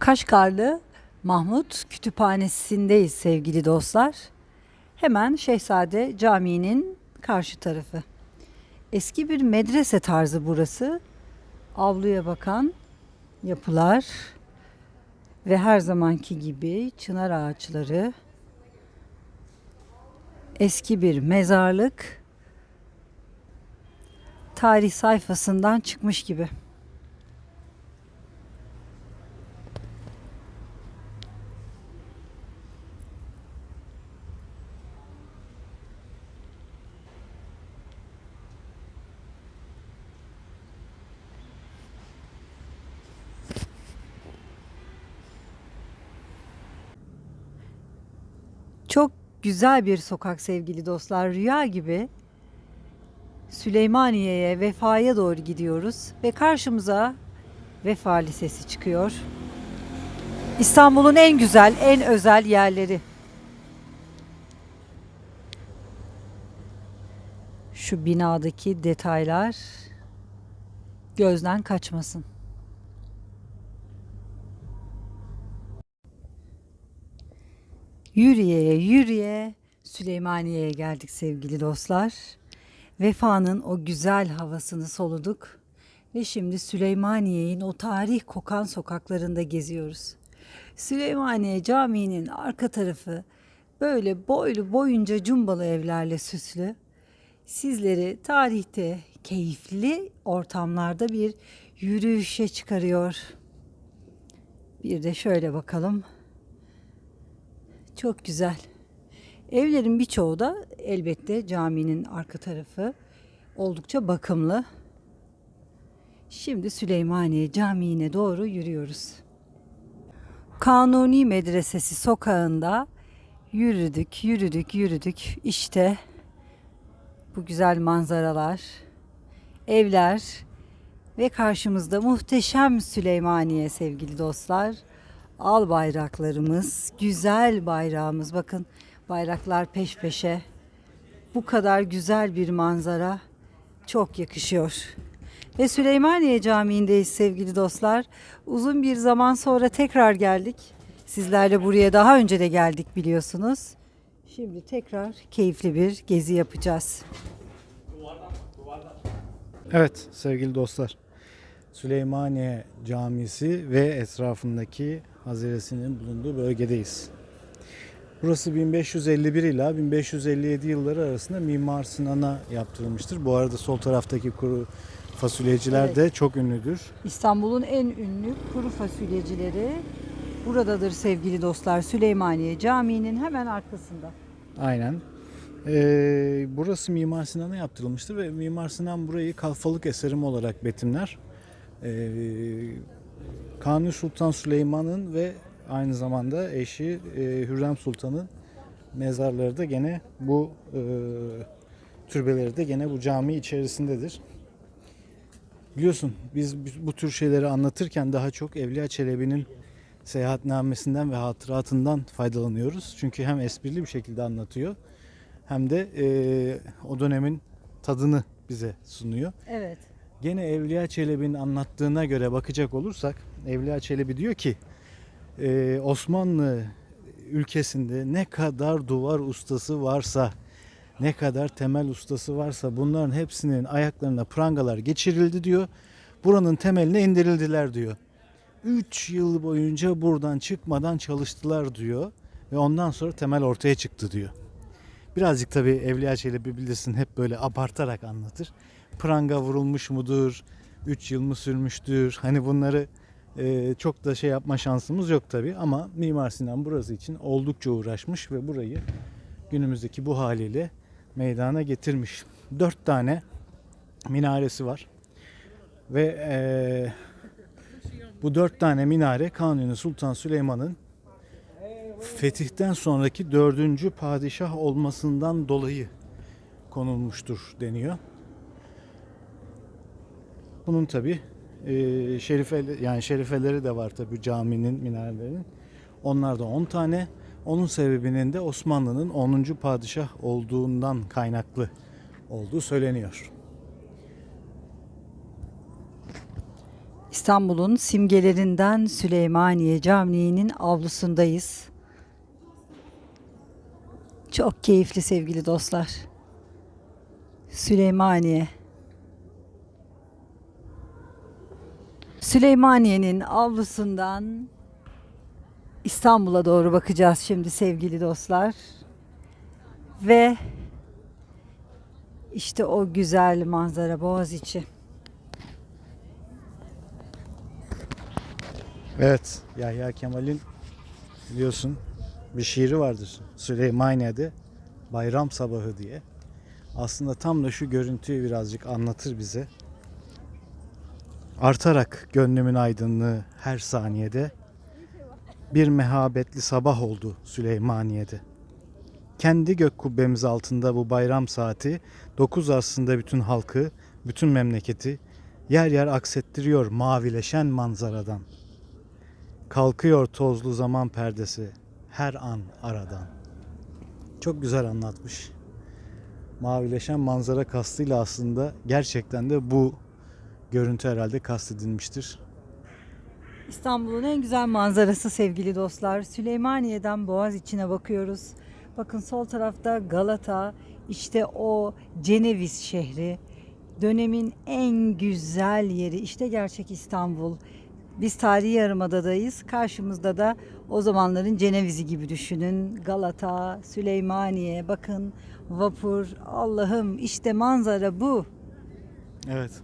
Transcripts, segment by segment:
Kaşgarlı Mahmut Kütüphanesi'ndeyiz sevgili dostlar. Hemen Şehzade Camii'nin karşı tarafı. Eski bir medrese tarzı burası. Avluya bakan yapılar ve her zamanki gibi çınar ağaçları. Eski bir mezarlık. Tarih sayfasından çıkmış gibi. Çok güzel bir sokak sevgili dostlar. Rüya gibi. Süleymaniye'ye, Vefa'ya doğru gidiyoruz ve karşımıza Vefa Lisesi çıkıyor. İstanbul'un en güzel, en özel yerleri. Şu binadaki detaylar gözden kaçmasın. Yürüye yürüye Süleymaniye'ye geldik sevgili dostlar. Vefa'nın o güzel havasını soluduk ve şimdi Süleymaniye'nin o tarih kokan sokaklarında geziyoruz. Süleymaniye Camii'nin arka tarafı böyle boylu boyunca cumbalı evlerle süslü. Sizleri tarihte keyifli ortamlarda bir yürüyüşe çıkarıyor. Bir de şöyle bakalım. Çok güzel. Evlerin birçoğu da elbette caminin arka tarafı oldukça bakımlı. Şimdi Süleymaniye Camii'ne doğru yürüyoruz. Kanuni Medresesi sokağında yürüdük, yürüdük, yürüdük. İşte bu güzel manzaralar, evler ve karşımızda muhteşem Süleymaniye sevgili dostlar. Al bayraklarımız, güzel bayrağımız. Bakın bayraklar peş peşe. Bu kadar güzel bir manzara çok yakışıyor. Ve Süleymaniye Camii'ndeyiz sevgili dostlar. Uzun bir zaman sonra tekrar geldik. Sizlerle buraya daha önce de geldik biliyorsunuz. Şimdi tekrar keyifli bir gezi yapacağız. Evet sevgili dostlar. Süleymaniye Camisi ve etrafındaki haziresinin bulunduğu bölgedeyiz. Burası 1551 ila 1557 yılları arasında Mimar Sinan'a yaptırılmıştır. Bu arada sol taraftaki kuru fasulyeciler Evet. de çok ünlüdür. İstanbul'un en ünlü kuru fasulyecileri buradadır sevgili dostlar. Süleymaniye Camii'nin hemen arkasında. Aynen. Ee, burası Mimar Sinan'a yaptırılmıştır ve Mimar Sinan burayı kalfalık eserim olarak betimler. Ee, Kanuni Sultan Süleyman'ın ve aynı zamanda eşi e, Hürrem Sultan'ın mezarları da gene bu e, türbeleri de gene bu cami içerisindedir. Biliyorsun biz bu tür şeyleri anlatırken daha çok Evliya Çelebi'nin seyahatnamesinden ve hatıratından faydalanıyoruz. Çünkü hem esprili bir şekilde anlatıyor hem de e, o dönemin tadını bize sunuyor. Evet. Gene Evliya Çelebi'nin anlattığına göre bakacak olursak Evliya Çelebi diyor ki e, Osmanlı ülkesinde ne kadar duvar ustası varsa ne kadar temel ustası varsa bunların hepsinin ayaklarına prangalar geçirildi diyor. Buranın temeline indirildiler diyor. 3 yıl boyunca buradan çıkmadan çalıştılar diyor ve ondan sonra temel ortaya çıktı diyor. Birazcık tabii Evliya Çelebi bilirsin hep böyle abartarak anlatır. Pranga vurulmuş mudur? 3 yıl mı sürmüştür? Hani bunları e, çok da şey yapma şansımız yok tabii ama Mimar Sinan burası için oldukça uğraşmış ve burayı günümüzdeki bu haliyle meydana getirmiş. 4 tane minaresi var. Ve e, bu dört tane minare Kanuni Sultan Süleyman'ın fetihten sonraki dördüncü padişah olmasından dolayı konulmuştur deniyor. Bunun tabi şerife yani şerifeleri de var tabi caminin minarelerinin. Onlar da 10 tane. Onun sebebinin de Osmanlı'nın 10. padişah olduğundan kaynaklı olduğu söyleniyor. İstanbul'un simgelerinden Süleymaniye Camii'nin avlusundayız. Çok keyifli sevgili dostlar. Süleymaniye. Süleymaniye'nin avlusundan İstanbul'a doğru bakacağız şimdi sevgili dostlar. Ve işte o güzel manzara Boğaziçi. Evet, Yahya Kemal'in biliyorsun bir şiiri vardır. Süleymaniye'de bayram sabahı diye. Aslında tam da şu görüntüyü birazcık anlatır bize. Artarak gönlümün aydınlığı her saniyede bir mehabetli sabah oldu Süleymaniye'de. Kendi gök kubbemiz altında bu bayram saati dokuz aslında bütün halkı, bütün memleketi yer yer aksettiriyor mavileşen manzaradan. Kalkıyor tozlu zaman perdesi her an aradan. Çok güzel anlatmış. Mavileşen manzara kastıyla aslında gerçekten de bu görüntü herhalde kastedilmiştir. İstanbul'un en güzel manzarası sevgili dostlar. Süleymaniye'den Boğaz içine bakıyoruz. Bakın sol tarafta Galata, işte o Ceneviz şehri. Dönemin en güzel yeri işte gerçek İstanbul. Biz tarihi yarımadadayız. Karşımızda da o zamanların Ceneviz'i gibi düşünün. Galata, Süleymaniye, bakın vapur. Allah'ım işte manzara bu. Evet.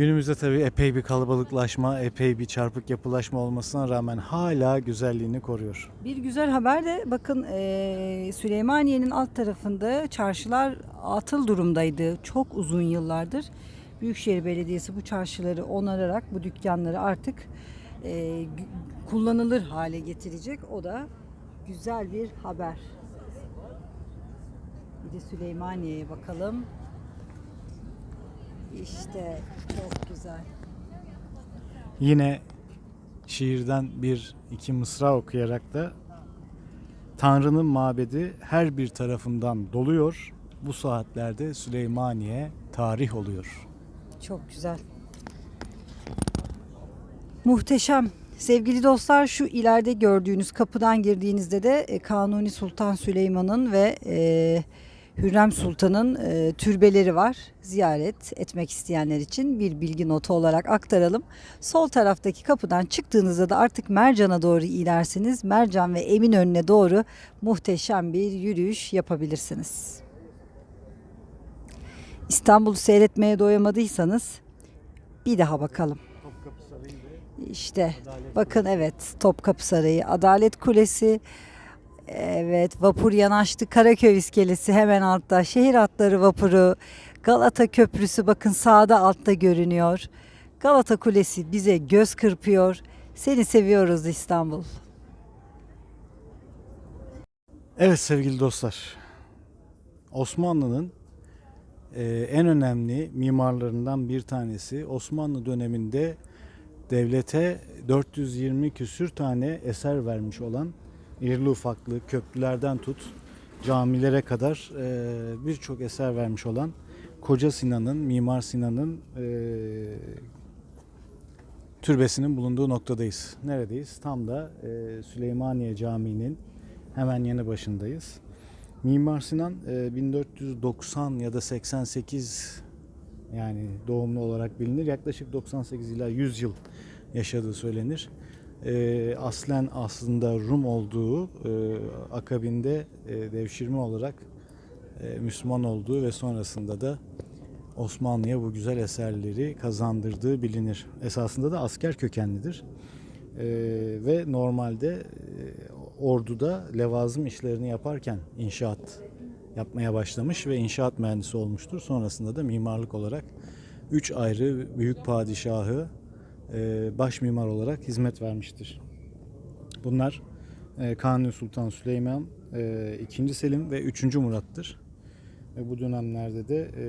Günümüzde tabii epey bir kalabalıklaşma, epey bir çarpık yapılaşma olmasına rağmen hala güzelliğini koruyor. Bir güzel haber de bakın eee, Süleymaniye'nin alt tarafında çarşılar atıl durumdaydı çok uzun yıllardır. Büyükşehir Belediyesi bu çarşıları onararak bu dükkanları artık gü- kullanılır hale getirecek. O da güzel bir haber. Bir de Süleymaniye'ye bakalım. İşte çok güzel. Yine şiirden bir iki mısra okuyarak da Tanrı'nın mabedi her bir tarafından doluyor. Bu saatlerde Süleymaniye tarih oluyor. Çok güzel. Muhteşem. Sevgili dostlar şu ileride gördüğünüz kapıdan girdiğinizde de e, Kanuni Sultan Süleyman'ın ve e, Hürrem Sultan'ın e, türbeleri var. Ziyaret etmek isteyenler için bir bilgi notu olarak aktaralım. Sol taraftaki kapıdan çıktığınızda da artık Mercan'a doğru ilersiniz. Mercan ve Eminönü'ne doğru muhteşem bir yürüyüş yapabilirsiniz. İstanbul'u seyretmeye doyamadıysanız bir daha bakalım. İşte bakın evet Topkapı Sarayı, Adalet Kulesi, evet vapur yanaştı Karaköy iskelesi hemen altta, şehir hatları vapuru, Galata Köprüsü bakın sağda altta görünüyor. Galata Kulesi bize göz kırpıyor. Seni seviyoruz İstanbul. Evet sevgili dostlar. Osmanlı'nın e, en önemli mimarlarından bir tanesi. Osmanlı döneminde devlete 420 küsür tane eser vermiş olan irili ufaklı köprülerden tut camilere kadar e, birçok eser vermiş olan Koca Sinan'ın, Mimar Sinan'ın e, türbesinin bulunduğu noktadayız. Neredeyiz? Tam da e, Süleymaniye Camii'nin hemen yanı başındayız. Mimar Sinan e, 1490 ya da 88 yani doğumlu olarak bilinir. Yaklaşık 98 ila 100 yıl yaşadığı söylenir. E, aslen aslında Rum olduğu, e, akabinde e, devşirme olarak e, Müslüman olduğu ve sonrasında da Osmanlı'ya bu güzel eserleri kazandırdığı bilinir. Esasında da asker kökenlidir. E, ve normalde e, orduda levazım işlerini yaparken inşaat yapmaya başlamış ve inşaat mühendisi olmuştur. Sonrasında da mimarlık olarak üç ayrı büyük padişahı baş mimar olarak hizmet vermiştir. Bunlar e, Kanuni Sultan Süleyman, e, 2. Selim ve 3. Murat'tır. Ve bu dönemlerde de e,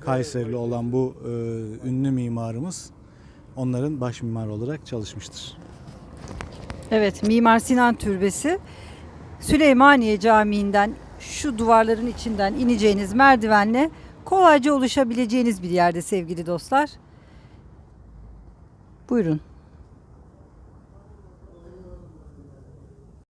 Kayserili olan bu e, ünlü mimarımız onların baş mimar olarak çalışmıştır. Evet Mimar Sinan Türbesi Süleymaniye Camii'nden şu duvarların içinden ineceğiniz merdivenle kolayca ulaşabileceğiniz bir yerde sevgili dostlar. Buyurun.